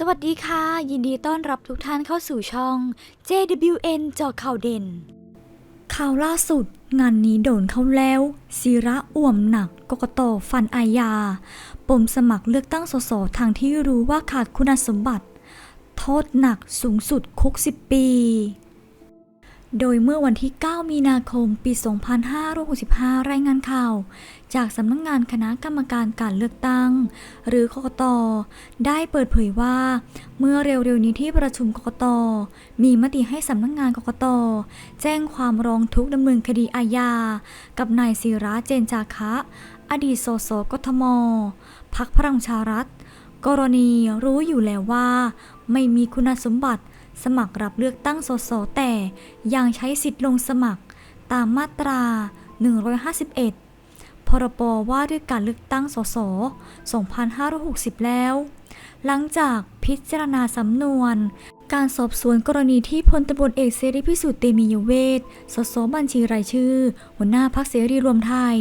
สวัสดีค่ะ ยินดีต้อนรับทุกท่านเข้าสู่ช่อง JWN จอข่าวเด่น ข่าวล่าสุด งานนี้โดนเข้าแล้วศิระอ่วมหนักกกตฟันอาญาปมสมัครเลือกตั้งสสทางที่รู้ว่าขาดคุณสมบัติ โทษหนักสูงสุดคุก 10 ปี โดยเมื่อวันที่ 9 มีนาคม ปี 2565 รายงานข่าว จากสำนักงงานคณะกรรมการการเลือกตั้ง หรือกกต ได้เปิดเผยว่า เมื่อเร็วๆนี้ที่ประชุมกกต มีมติให้สำนักงงานกกต แจ้งความร้องทุกข์ดำเนินคดีอาญา กับนายศิระเจนจาคะ อดีตสสกทม พักพลังชารัฐ กรณีรู้อยู่แล้วว่า ไม่มีคุณสมบัติ สมัครรับเลือกตั้งสสแต่ยังใช้สิทธิ์ลงสมัครตามมาตรา 151 พรบว่าด้วยการเลือกตั้งสส 2560 แล้ว หลังจากพิจารณาสำนวน การสอบสวนกรณีที่พลตำรวจเอกเสรีพิสุทธิ์เตมียเวทสสบัญชีรายชื่อ หัวหน้าพักเสรีรวมไทย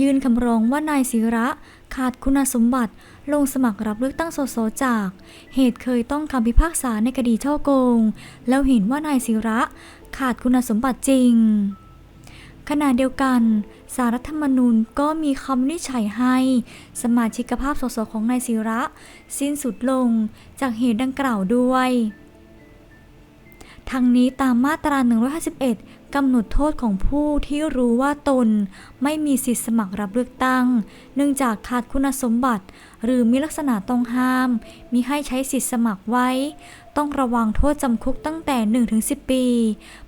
ยื่นคำร้องว่านายศิระ ขาดคุณสมบัติ ลงสมัครรับเลือกตั้งสสจาก เหตุเคยต้องคำพิพากษาในคดีช่อโกง แล้วเห็นว่านายศิระ ขาดคุณสมบัติจริงขณะเดียวกัน สารรัฐธรรมนูญก็มีคำนิฉัยให้ สมาชิกภาพสสของนายศิระ สิ้นสุดลงจากเหตุดังกล่าวด้วย ทั้งนี้ตามมาตรา 151 กำหนดโทษของผู้ที่รู้ว่าตนไม่มีสิทธิสมัครรับเลือกตั้ง เนื่องจากขาดคุณสมบัติ หรือมีลักษณะต้องห้าม มีให้ใช้สิทธิสมัครไว้ ต้องระวังโทษจำคุกตั้งแต่ 1-10 ปี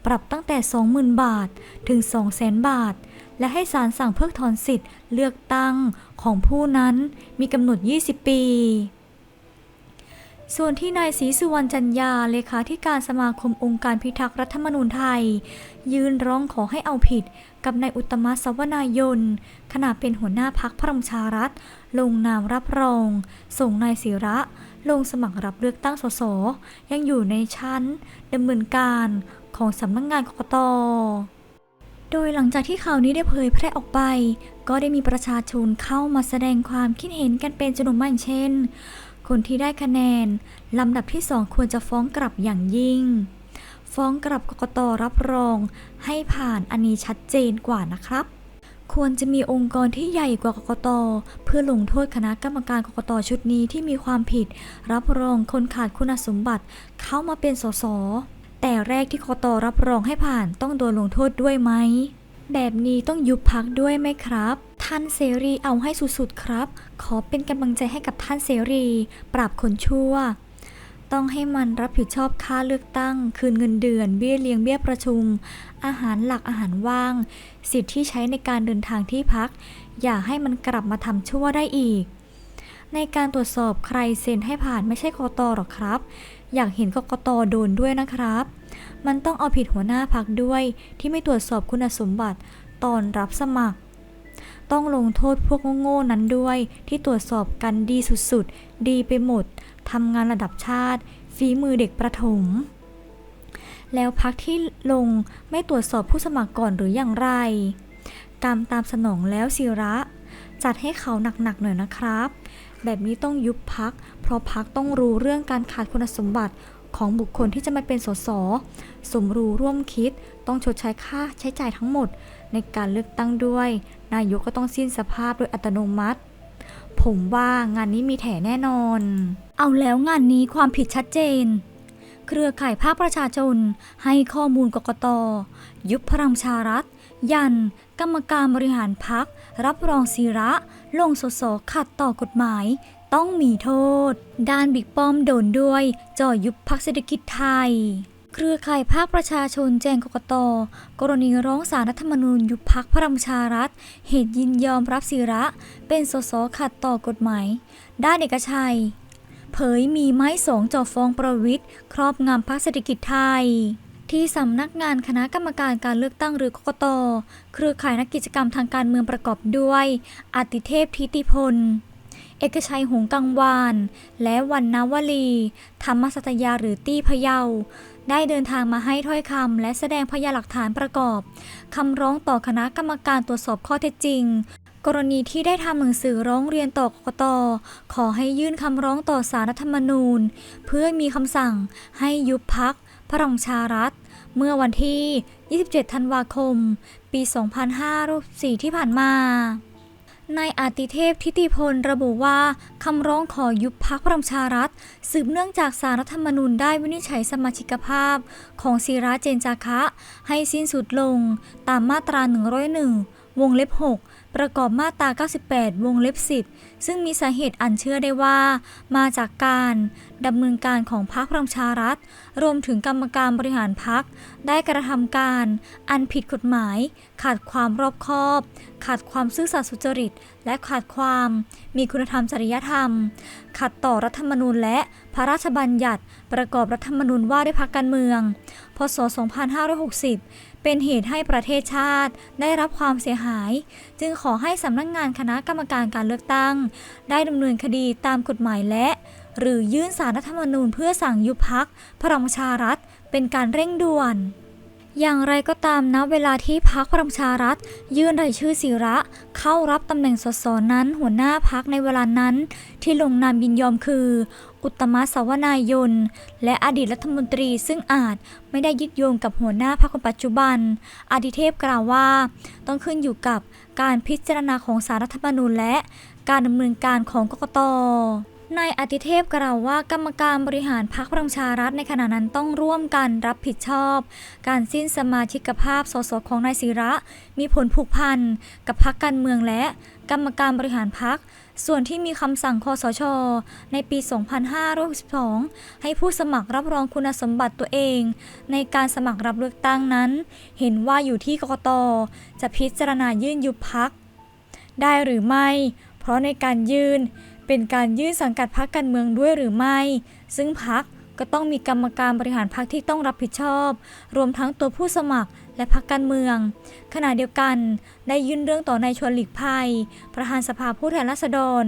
ปรับตั้งแต่ 20,000 บาท ถึง 200,000 บาท และให้ศาลสั่งเพิกถอนสิทธิ์เลือกตั้งของผู้นั้นมีกำหนด 20 ปี ส่วนที่นายศรีสุวรรณจันยาเลขาธิการสมาคมองค์การพิทักษ์รัฐธรรมนูญไทย ยื่นร้องขอให้เอาผิดกับนายอุตมะสวนายนขณะเป็นหัวหน้าพักพลังประชารัฐ ลงนามรับรอง ส่งนายศิระ ลงสมัครรับเลือกตั้งสส ยังอยู่ในชั้นดำเนินการของสำนักงงานกกตโดยหลังจากที่ข่าวนี้ได้เผยแพร่ออกไป ก็ได้มีประชาชนเข้ามาแสดงความคิดเห็นกันเป็นจำนวนมากเช่น คนที่ได้คะแนน ลำดับที่สองควรจะฟ้องกลับอย่างยิ่ง ฟ้องกลับกกตรับรอง ให้ผ่านอันนี้ชัดเจนกว่านะครับ ควรจะมีองค์กรที่ใหญ่กว่ากกต เพื่อลงโทษคณะกรรมการกกตชุดนี้ที่มีความผิด รับรองคนขาดคุณสมบัติ เข้ามาเป็นสสแต่แรกที่กกตรับรองให้ผ่านต้องโดนลงโทษด้วยไหมแบบนี้ต้องยุบพักด้วยไหมครับ ท่านเสรีเอาให้สุดๆครับ ขอเป็นกำลังใจให้กับท่านเสรี ปราบคนชั่ว ต้องให้มันรับผิดชอบค่าเลือกตั้ง คืนเงินเดือน เบี้ยเลี้ยงเบี้ยประชุม อาหารหลักอาหารว่าง สิทธิ์ที่ใช้ในการเดินทางที่พัก อย่าให้มันกลับมาทำชั่วได้อีก ในการตรวจสอบใครเซ็นให้ผ่านไม่ใช่กตหรอกครับ อยากเห็นกกตโดนด้วยนะครับ มันต้องเอาผิดหัวหน้าพักด้วย ที่ไม่ตรวจสอบคุณสมบัติตอนรับสมัคร ต้องลงโทษพวกโง่ๆนั้นด้วย ที่ตรวจสอบกันดีสุดๆ ดีไปหมดทำงานระดับชาติ ฝีมือเด็กประถม แล้วพักที่ลงไม่ตรวจสอบผู้สมัครก่อนหรืออย่างไร กรรมตามสนองแล้วศิระ จัดให้เขาหนักๆหน่อยนะครับ แบบนี้ต้องยุบพัก เพราะพักต้องรู้เรื่องการขาดคุณสมบัติของบุคคลที่จะมาเป็นสส สมรู้ร่วมคิด ต้องชดใช้ค่าใช้จ่ายทั้งหมด ในการเลือกตั้งด้วย นายกก็ต้องสิ้นสภาพโดยอัตโนมัติ ผมว่างานนี้มีแถแน่นอน เอาแล้วงานนี้ความผิดชัดเจน เครือข่ายภาคประชาชน ให้ข้อมูลกกต ยุบพลังชารัฐ ยัน กรรมการบริหารพัก รับรองศิระ ลงสสขัดต่อกฎหมาย ต้องมีโทษ ด้านบิ๊กป้อมโดนด้วยจ่อยุบพักเศรษฐกิจไทย เครือข่ายภาคประชาชนแจ้งกกต กรณีร้องสารรัฐธรรมนูญยุบพักพลังประชารัฐ เหตุยินยอมรับศิระ เป็นสสขัดต่อกฎหมาย ด้านเอกชัย เผยมีไม้สองจ่อฟ้องประวิทย์ครอบงำพักเศรษฐกิจไทย ที่สำนักงานคณะกรรมการการเลือกตั้งหรือกกต เครือข่ายนักกิจกรรมทางการเมืองประกอบด้วยอติเทพทิติพลเอกชัยหงกังวาน และวันนาวลี ธรรมสัตยาหรือตี้พะเยา ได้เดินทางมาให้ถ้อยคำและแสดงพยานหลักฐานประกอบคำร้องต่อคณะกรรมการตรวจสอบข้อเท็จจริง กรณีที่ได้ทำหนังสือร้องเรียนต่อกกต ขอให้ยื่นคำร้องต่อสารรัฐธรรมนูญ เพื่อมีคำสั่งให้ยุบพักพลังประชารัฐ เมื่อวันที่ 27 ธันวาคม ปี 2564 ที่ผ่านมา นายอาติเทพทิติพลระบุว่า คำร้องขอยุบพักพลังประชารัฐ สืบเนื่องจากสารรัฐธรรมนูญได้วินิจฉัยสมาชิกภาพ ของศิระเจนจาคะ ให้สิ้นสุดลง ตามมาตรา 101 วงเล็บ 6 ประกอบมาตรา 98 วงเล็บ 10 ซึ่งมีสาเหตุอันเชื่อได้ว่า มาจากการดำเนินการของพรรคพลังประชารัฐ รวมถึงกรรมการบริหารพรรคได้กระทำการ อันผิดกฎหมาย ขาดความรอบคอบ ขาดความซื่อสัตย์สุจริต และขาดความ มีคุณธรรมจริยธรรม ขัดต่อรัฐธรรมนูญและพระราชบัญญัติประกอบรัฐธรรมนูญว่าด้วยพรรคการเมือง พศ 2560 เป็นเหตุให้ประเทศชาติได้รับความเสียหาย จึงขอให้สำนักงงานคณะกรรมการการเลือกตั้ง ได้ดำเนินคดีตามกฎหมายและ หรือยื่นสารรัฐธรรมนูญเพื่อสั่งยุบพักพลังประชารัฐเป็นการเร่งด่วน อย่างไรก็ตามนะเวลาที่พักพลังประชารัฐ ยื่นรายชื่อศิระ เข้ารับตำแหน่งสสนั้นหัวหน้าพักในเวลานั้น ที่ลงนามยินยอมคือ อุตมะสาวนายน และอดีตรัฐมนตรีซึ่งอาจไม่ได้ยึดโยงกับหัวหน้าพรรคคนปัจจุบัน อดิเทพกล่าวว่า ต้องขึ้นอยู่กับการพิจารณาของสารรัฐธรรมนูญและการดำเนินการของกกต นายอติเทพกล่าวว่ากรรมการบริหารพรรคพลังชารัฐในขณะนั้นต้องร่วมกันรับผิดชอบ การสิ้นสมาชิกภาพสสของนายศิระ มีผลผูกพันกับพรรคการเมืองและกรรมการบริหารพรรคส่วนที่มีคำสั่งคอสช ในปี 2562 ให้ผู้สมัครรับรองคุณสมบัติตัวเอง ในการสมัครรับเลือกตั้งนั้น เห็นว่าอยู่ที่กกต จะพิจารณายื่นยุบพัก ได้หรือไม่ เพราะในการยื่น เป็นการยื่นสังกัดพรรคการเมืองด้วยหรือไม่ ซึ่งพรรคก็ต้องมีกรรมการบริหารพรรคที่ต้องรับผิดชอบ รวมทั้งตัวผู้สมัครและพรรคการเมือง ขณะเดียวกัน ได้ยื่นเรื่องต่อนายชวนหลีกภัย ประธานสภาผู้แทนราษฎร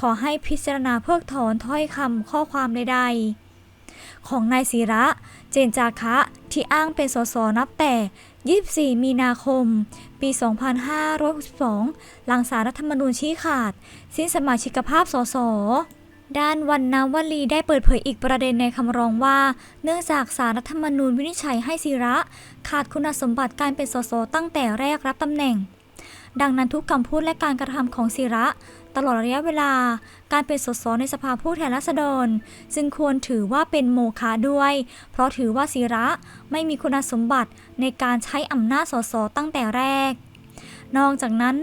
ขอให้พิจารณาเพิกถอนถ้อยคำข้อความใดๆของนายศิระ เจนจาคะ ที่อ้างเป็นสสนับแต่ 24 มีนาคม ปี 2562 หลังสารรัฐธรรมนูญชี้ขาด สิ้นสมาชิกภาพสสด้านวันนาวลีได้เปิดเผยอีกประเด็นในคำร้องว่า เนื่องจากสารรัฐธรรมนูญวินิจฉัยให้ศิระ ขาดคุณสมบัติการเป็นสสตั้งแต่แรกรับตำแหน่ง ดังนั้นทุกคำพูดและการกระทำของศิระ ตลอดระยะเวลาการเป็นสสในสภาผู้แทนราษฎร จึงควรถือว่าเป็นโมฆะด้วย เพราะถือว่าศิระไม่มีคุณสมบัติในการใช้อำนาจสสตั้งแต่แรก นอกจากนั้น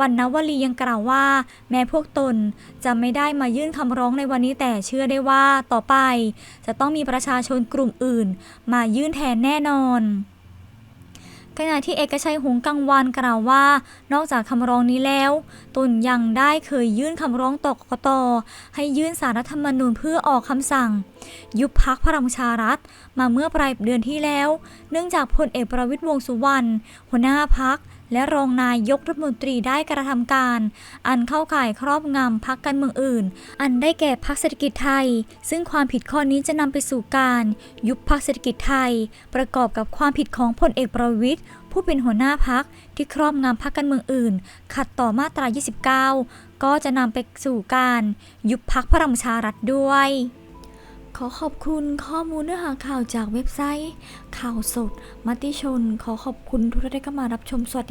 วันนวลียังกล่าวว่า แม้พวกตนจะไม่ได้มายื่นคำร้องในวันนี้แต่เชื่อได้ว่าต่อไป จะต้องมีประชาชนกลุ่มอื่น มายื่นแทนแน่นอน ขณะที่เอกชัยหงกังวานกล่าวว่า นอกจากคำร้องนี้แล้ว ตนยังได้เคยยื่นคำร้องต่อกกตให้ยื่นสารรัฐธรรมนูญเพื่อออกคำสั่ง ยุบพักพลังชารัฐมาเมื่อปลายเดือนที่แล้ว เนื่องจากพลเอกประวิตยวงสุวรรณหัวหน้าพัก และรองนายกรัฐมนตรีได้กระทำการ อันเข้าข่ายครอบงำพักการเมืองอื่น อันได้แก่พักเศรษฐกิจไทย ซึ่งความผิดข้อนี้จะนำไปสู่การ ยุบพักเศรษฐกิจไทย ประกอบกับความผิดของพลเอกประวิตยผู้เป็นหัวหน้าพักที่ครอบงำพักการเมืองอื่น ขัดต่อมาตรา 29 ก็จะนำไปสู่การ ยุบพักพลังประชารัฐด้วย ขอขอบคุณข้อมูลเนื้อหาข่าวจากเว็บไซต์ ข่าวสด มติชน ขอขอบคุณทุกท่านที่เข้ามารับชมสวัสดี